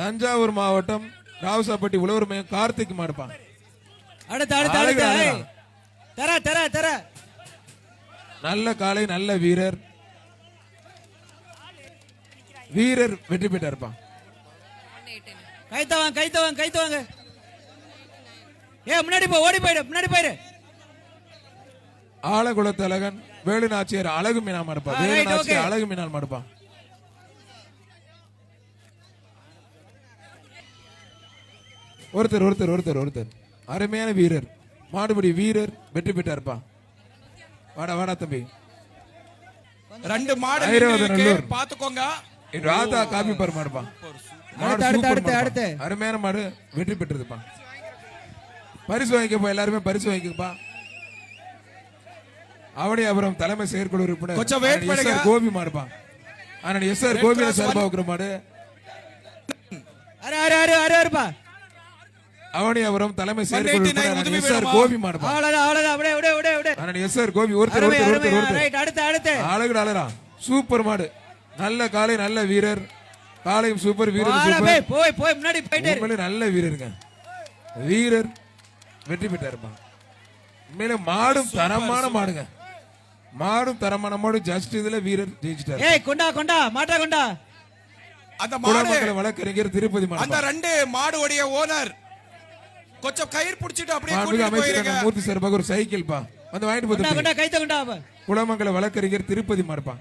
தஞ்சாவூர் மாவட்டம் ராவசாப்பட்டி உழவர் மையம் கார்த்திக் மாடுப்பான் அடுத்து அடுத்து அடுத்து. தர தர தர. நல்ல காலை நல்ல வீரர். வீரர் வெற்றி பெற்று இருப்பான் கைத்தவாங்க கைத்தவாங்க. கைத்தவாங்க ஏ முன்னாடி போ ஓடி போயிடு முன்னாடி போயிடு. ஆலகுளத்தழகன் வேலுநாச்சியர் அழகு மீனா மடுப்பா ஆ, right, வேலுநாச்சியர். அழகு மீனால் மடுப்பா. ஒருத்தர் ஒருத்தர் ஒருத்தர் ஒருத்தர். அருமையான வீரர். மாடுபிடி வீரர் வெற்றி பெற்றா இருப்பான் வாடா வாடா தம்பி. ரெண்டு மாடு. பாத்துக்கோங்க. ராதா காபி பர் மாடுப்பா. அருமையான மாடு வெற்றி பெற்றதுப்பா. பரிசு வாங்கிக்கப்பா எல்லாருமே பரிசு வாங்கிக்கப்பா. அவனியாபுரம் தலைமை செயற்குழு உறுப்பினர். கொஞ்சம். பண்ணுங்க. கோபி மாடுப்பா. அண்ணன் எஸ் ஆர் கோபி சார்பா வைக்கிற மாடு. அரே அரே அரே அரே அரேப்பா. அவனியாபுரம் தலைமை செயற்குழு 189 உறுப்பினர் அண்ணன் உதவி எஸ் ஆர் வேணுமா? கோபி அண்ணன் எஸ் ஆர் கோபி ஒருத்தர் ஒருத்தர் ஒருத்தர் ஒருத்தர் ரைட் அடுத்து அடுத்து. அழகு அழகா சூப்பர் மாடு. நல்ல காலை நல்ல வீரர். காலையும் சூப்பர் வீரர் போய் போய் முன்னாடி போயிட்டே. இரு. உண்மையிலே நல்ல வீரருங்க. வீரர் வெற்றி பெற்றாருப்பா உண்மையிலே மாடும் தரமான மாடுங்க. மாடும் தரமான மாடு ஜஸ்ட் இதுல வீரர் ஜெயிச்சிட்டாரு. ஏய் கொண்டா கொண்டா மாட்டா கொண்டா. அந்த மாடு வழக்கறிஞர் திருப்பதி அந்த மாடு ரெண்டு மாடு உடைய ஓனர் கொஞ்சம் கயிறு புடிச்சிட்டு அப்படியே மாண்புமிகு கூட்டிட்டு அமைச்சர் போயிருங்க. அண்ணன் மூர்த்தி சார்பாக ஒரு சைக்கிள் பா வந்து வாங்கிட்டு அப்ப. குளமங்கல வழக்கறிஞர் திருப்பதி மாடுப்பா.